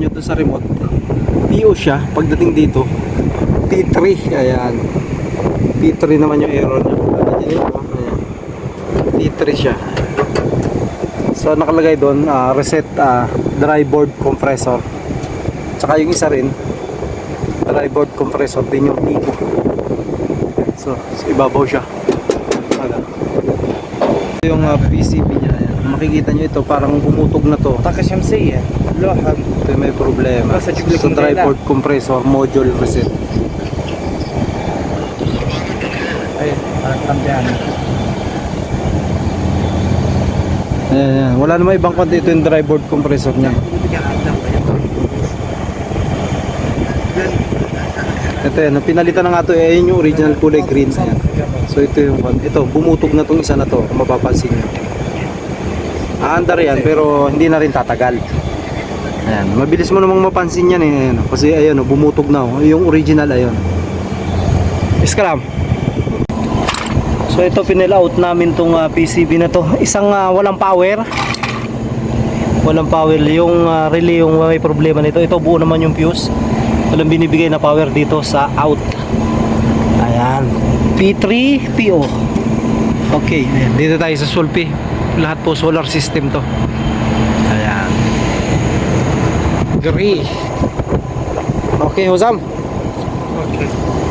nyo sa remote. PO siya pagdating dito. P3 ayan. P3 naman yung error niya. P3 siya. So nakalagay doon uh, reset uh, dry board compressor. Tsaka yung isa rin dry board compressor din yung P2 so, so ibabaw siya. Yung ah, uh, PCB niya. Ayan. makikita nyo ito parang bumutog na to. Takashimsei eh. Lohan. Ito may problema. Oh, sa sa tripod compressor module reset. Ayun, parang tambihan. Wala naman ibang kundi ito yung dry board compressor niya. Ito yan, pinalitan na nga ito, ayan yung original kulay green. Ayan. So ito yung, ito, bumutok na tong isa na to, kung mapapansin nyo. Aandar yan, pero hindi na rin tatagal. Ayan, mabilis mo namang mapansin yan eh. Ayan, kasi ayun, oh, bumutog na. Oh. Yung original, ayun. Scram. So ito pinil out namin tong ah, PCB na to. Isang ah, walang power. Walang power yung ah, relay yung may problema nito. Ito buo naman yung fuse. Walang binibigay na power dito sa out. Ayan. P3 PO. Okay, ayan. dito tayo sa Sulpi. Lahat po solar system to degree. Okay, Huzam. Okay.